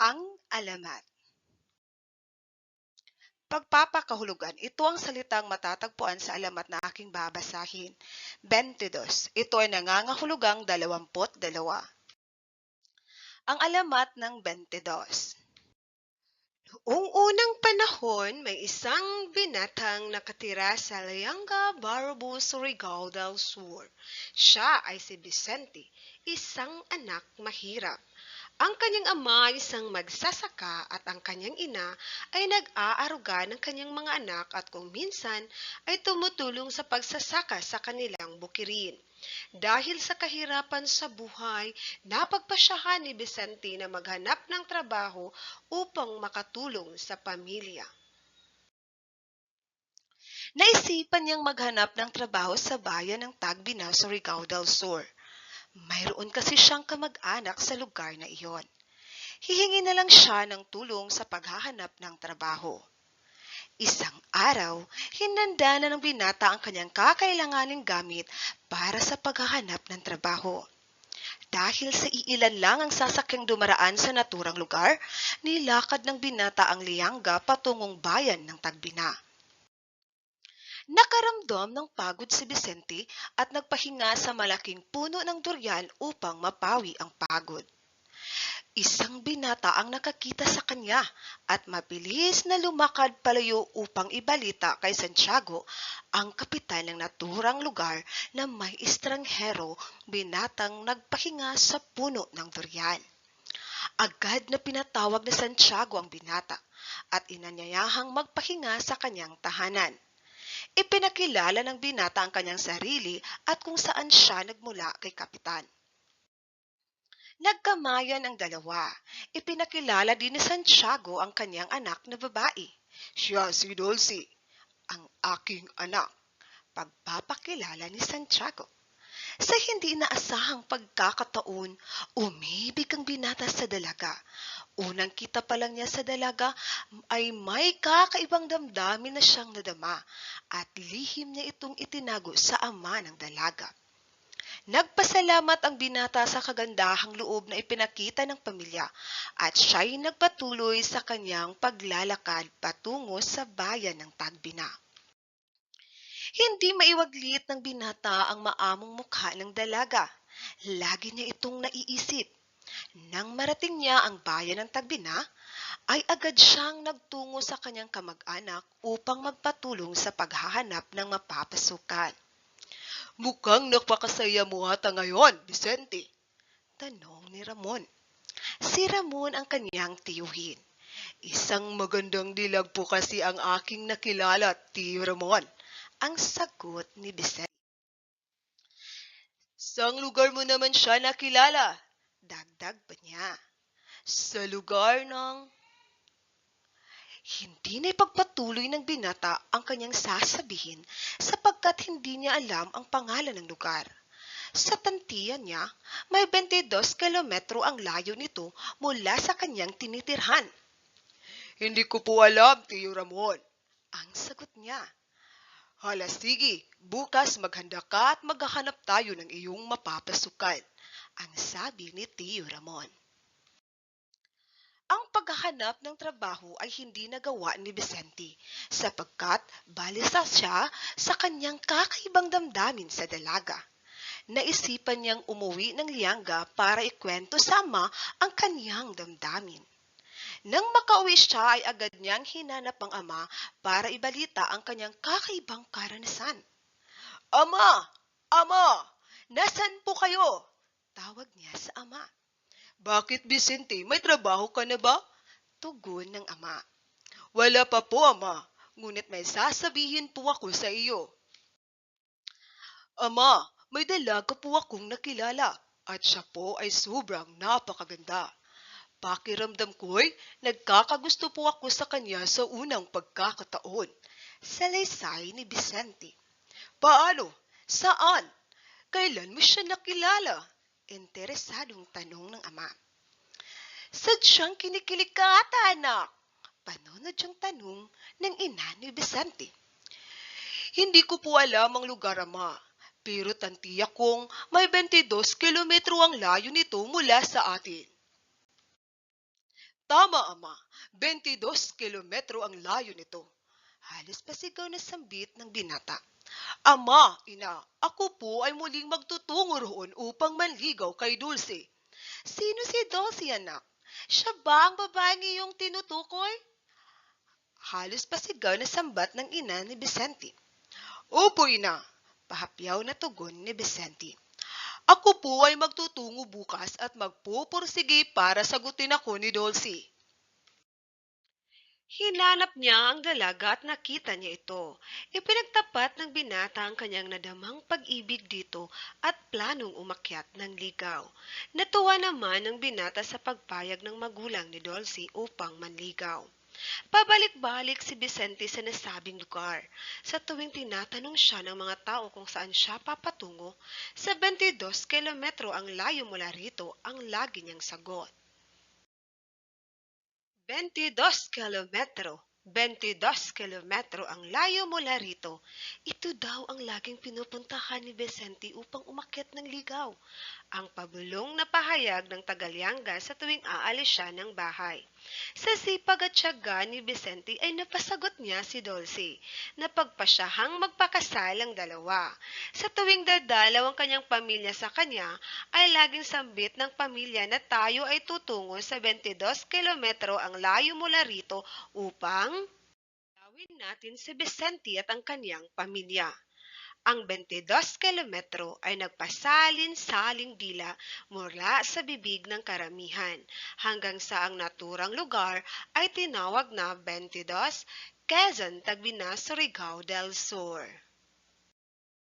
Ang alamat. Pagpapakahulugan, ito ang salitang matatagpuan sa alamat na aking babasahin. 22. Ito ay nangangahulugang 22. Ang alamat ng 22. Noong unang panahon, may isang binatang nakatira sa Lianga, Barbu, Surigao del Sur. Siya ay si Vicente, isang anak mahirap. Ang kanyang ama ay isang magsasaka at ang kanyang ina ay nag-aaruga ng kanyang mga anak at kung minsan ay tumutulong sa pagsasaka sa kanilang bukirin. Dahil sa kahirapan sa buhay, napagpasyahan ni Vicente na maghanap ng trabaho upang makatulong sa pamilya. Naisipan niyang maghanap ng trabaho sa bayan ng Tagbinaw sa Surigao del Sur. Mayroon kasi siyang kamag-anak sa lugar na iyon. Hihingi na lang siya ng tulong sa paghahanap ng trabaho. Isang araw, hinanda na ng binata ang kanyang kakailanganing gamit para sa paghahanap ng trabaho. Dahil sa iilan lang ang sasakyang dumaraan sa naturang lugar, nilakad ng binata ang liyangga patungong bayan ng Tagbina. Nakaramdam ng pagod si Vicente at nagpahinga sa malaking puno ng durian upang mapawi ang pagod. Isang binata ang nakakita sa kanya at mabilis na lumakad palayo upang ibalita kay Santiago, ang kapitan ng naturang lugar na may estranghero binatang nagpahinga sa puno ng durian. Agad na pinatawag ni Santiago ang binata at inanyayahang magpahinga sa kanyang tahanan. Ipinakilala ng binata ang kanyang sarili at kung saan siya nagmula kay kapitan. Nagkamayan ang dalawa. Ipinakilala din ni Santiago ang kanyang anak na babae. Siya si Dulce, ang aking anak. Pagpapakilala ni Santiago. Sa hindi inaasahang pagkakataon, umibig ang binata sa dalaga. Unang kita pa lang niya sa dalaga ay may kakaibang damdamin na siyang nadama at lihim niya itong itinago sa ama ng dalaga. Nagpasalamat ang binata sa kagandahang loob na ipinakita ng pamilya at siya'y nagpatuloy sa kanyang paglalakad patungo sa bayan ng Tagbina. Hindi maiwaglit ng binata ang maamong mukha ng dalaga. Lagi niya itong naiisip. Nang marating niya ang bayan ng Tagbina, ay agad siyang nagtungo sa kanyang kamag-anak upang magpatulong sa paghahanap ng mapapasukan. Mukhang napakasaya mo ata ngayon, Vicente. Tanong ni Ramon. Si Ramon ang kanyang tiyuhin. Isang magandang dilag po kasi ang aking nakilala, Tiyo Ramon. Ang sagot ni Vicente. Sang lugar mo naman siya nakilala? Dagdag pa niya. Sa lugar ng... Hindi na ipagpatuloy ng binata ang kanyang sasabihin sapagkat hindi niya alam ang pangalan ng lugar. Sa tantiyan niya, may 22 kilometro ang layo nito mula sa kanyang tinitirhan. Hindi ko po alam, Tiyo Ramon. Ang sagot niya. Hala, sige, bukas maghanda ka at maghahanap tayo ng iyong mapapasukan. Ang sabi ni Tiyo Ramon. Ang paghahanap ng trabaho ay hindi nagawa ni Vicente sapagkat balisa siya sa kanyang kakaibang damdamin sa dalaga. Naisipan niyang umuwi ng Lianga para ikwento sa ama ang kanyang damdamin. Nang makauwi siya ay agad niyang hinanap ang ama para ibalita ang kanyang kakaibang karanasan. Ama! Ama! Nasaan po kayo? Tawag niya sa ama. Bakit, Vicente? May trabaho ka na ba? Tugon ng ama. Wala pa po, ama. Ngunit may sasabihin po ako sa iyo. Ama, may dalaga po akong nakilala at siya po ay sobrang napakaganda. Pakiramdam ko'y nagkakagusto po ako sa kanya sa unang pagkakataon. Salaysay ni Vicente. Paano? Saan? Kailan mo siya nakilala? Interesadong tanong ng ama. Sadyang kinikilig ka ata, anak. Panunod yung tanong ng ina ni Vicente. Hindi ko po alam ang lugar, ama. Pero tantiya kong may 22 kilometro ang layo nito mula sa atin. Tama, Ama. 22 kilometro ang layo nito. Halos pasigaw na sambit ng binata. Ama, ina, ako po ay muling magtutungo roon upang manligaw kay Dulce. Sino si Dulce, anak? Siya ba ang babaeng iyong tinutukoy? Halos pasigaw na sambat ng ina ni Vicente. Opo, ina. Pahapyaw na tugon ni Vicente. Ako po ay magtutungo bukas at magpupursige para sagutin ako ni Dulce. Hinanap niya ang dalaga at nakita niya ito. Ipinagtapat ng binata ang kanyang nadamang pag-ibig dito at planong umakyat ng ligaw. Natuwa naman ang binata sa pagpayag ng magulang ni Dulce upang manligaw. Pabalik-balik si Vicente sa nasabing lugar. Sa tuwing tinatanong siya ng mga tao kung saan siya papatungo, sa 22 kilometro ang layo mula rito ang lagi niyang sagot. 22 kilometro. 22 kilometro ang layo mula rito. Ito daw ang laging pinupuntahan ni Vicente upang umakyat ng ligaw. Ang pabulong na pahayag ng Tagalyanga sa tuwing aalis siya ng bahay. Sa sipag at tiyaga ni Vicente ay napasagot niya si Dulce na pagpasyahang magpakasal ang dalawa. Sa tuwing dadalaw ang kanyang pamilya sa kanya, ay laging sambit ng pamilya na tayo ay tutungo sa 22 kilometro ang layo mula rito upang gawin natin si Vicente at ang kanyang pamilya. Ang 22 kilometro ay nagpasalin-saling dila mula sa bibig ng karamihan hanggang sa ang naturang lugar ay tinawag na 22 Quezon Tagbina, Surigao del Sur.